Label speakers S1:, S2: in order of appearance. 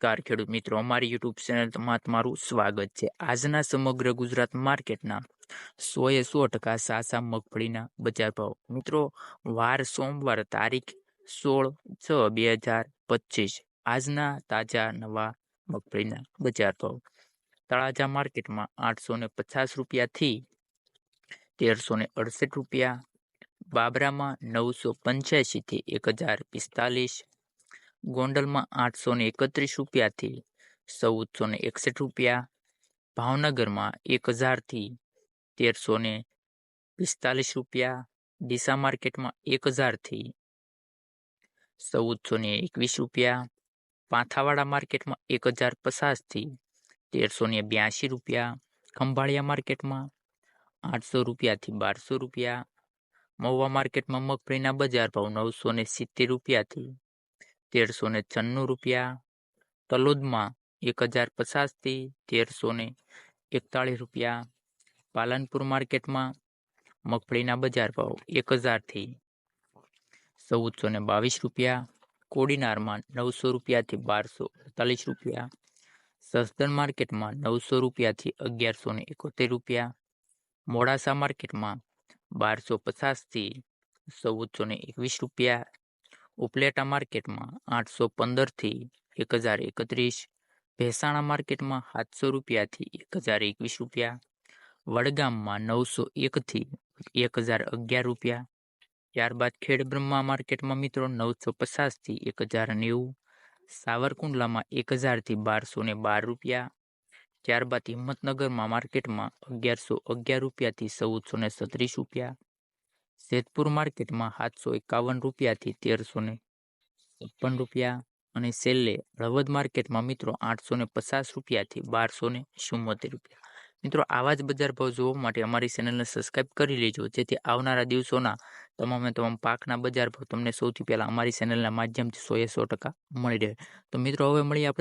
S1: નમસ્કાર, ખેડૂત મિત્રો. અમારી યુટ્યુબ ચેનલમાં તમારું સ્વાગત છે. આજના સમગ્ર ગુજરાત માર્કેટના સો એ સો ટકા સાસા મગફળીના બજાર ભાવ. મિત્રો, વાર સોમવાર તારીખ સોળ છ બે હજાર પચીસ. આજના તાજા નવા મગફળીના બજાર ભાવ. તળાજા માર્કેટમાં આઠસો ને પચાસ રૂપિયાથી તેરસો ને અડસઠ રૂપિયા. બાબરામાં નવસો પંચ્યાસીથી એક હજાર પિસ્તાલીસ. ગોંડલમાં આઠસો ને એકત્રીસ રૂપિયાથી ચૌદસો ને એકસઠ રૂપિયા, ભાવનગરમાં એક હજારથી તેરસો ને પિસ્તાલીસ રૂપિયા, ડીસા માર્કેટમાં એક હજારથી ચૌદસો ને એકવીસ રૂપિયા, પાંથાવાડા માર્કેટમાં એક હજાર પચાસથી તેરસો ને બ્યાસી રૂપિયા, ખંભાળિયા માર્કેટમાં આઠસો રૂપિયાથી બારસો રૂપિયા, મહુવા માર્કેટમાં મગફળીના બજાર ભાવ નવસો ને સિત્તેર રૂપિયાથી તેરસો ને છન્નું રૂપિયા, તલોદમાં એક હજાર પચાસથી તેરસો ને એકતાળીસ રૂપિયા, પાલનપુર માર્કેટમાં મગફળીના બજાર ભાવ એક હજારથી ચૌદસો ને બાવીસ રૂપિયા, કોડીનારમાં નવસો રૂપિયાથી બારસો અડતાલીસ રૂપિયા સસ્તન માર્કેટમાં નવસો રૂપિયાથી અગિયારસો ને એકોતેર રૂપિયા, મોડાસા માર્કેટમાં બારસો પચાસથી ચૌદસો ને એકવીસ રૂપિયા ઉપલેટા માર્કેટમાં આઠસો પંદરથી એક હજાર એકત્રીસ, ભેસાણા માર્કેટમાં સાતસો રૂપિયાથી એક હજાર એકવીસ રૂપિયા, વડગામમાં નવસો એકથી એક હજાર અગિયાર રૂપિયા, ત્યારબાદ ખેડબ્રહ્મા માર્કેટમાં મિત્રો નવસો પચાસથી એક હજાર નેવું, સાવરકુંડલામાં એક હજારથી બારસો ને બાર રૂપિયા, ત્યારબાદ હિંમતનગરમાં માર્કેટમાં અગિયારસો અગિયાર રૂપિયાથી ચૌદસો ને સત્રીસ રૂપિયા જેતપુર માર્કેટમાં સાતસો એકાવન રૂપિયાથી તેરસો ને છપ્પન રૂપિયા અને છેલ્લે હળવદ માર્કેટમાં મિત્રો આઠસો ને પચાસ રૂપિયાથી બારસો ને ચુમ્મોતેર રૂપિયા. મિત્રો, આવા જ બજાર ભાવ જોવા માટે અમારી ચેનલને સબસ્ક્રાઇબ કરી લેજો, જેથી આવનારા દિવસોના તમામે તમામ પાકના બજાર ભાવ તમને સૌથી પહેલાં અમારી ચેનલના માધ્યમથી સો એ સો ટકા મળી રહે. તો મિત્રો, હવે મળીએ આપણે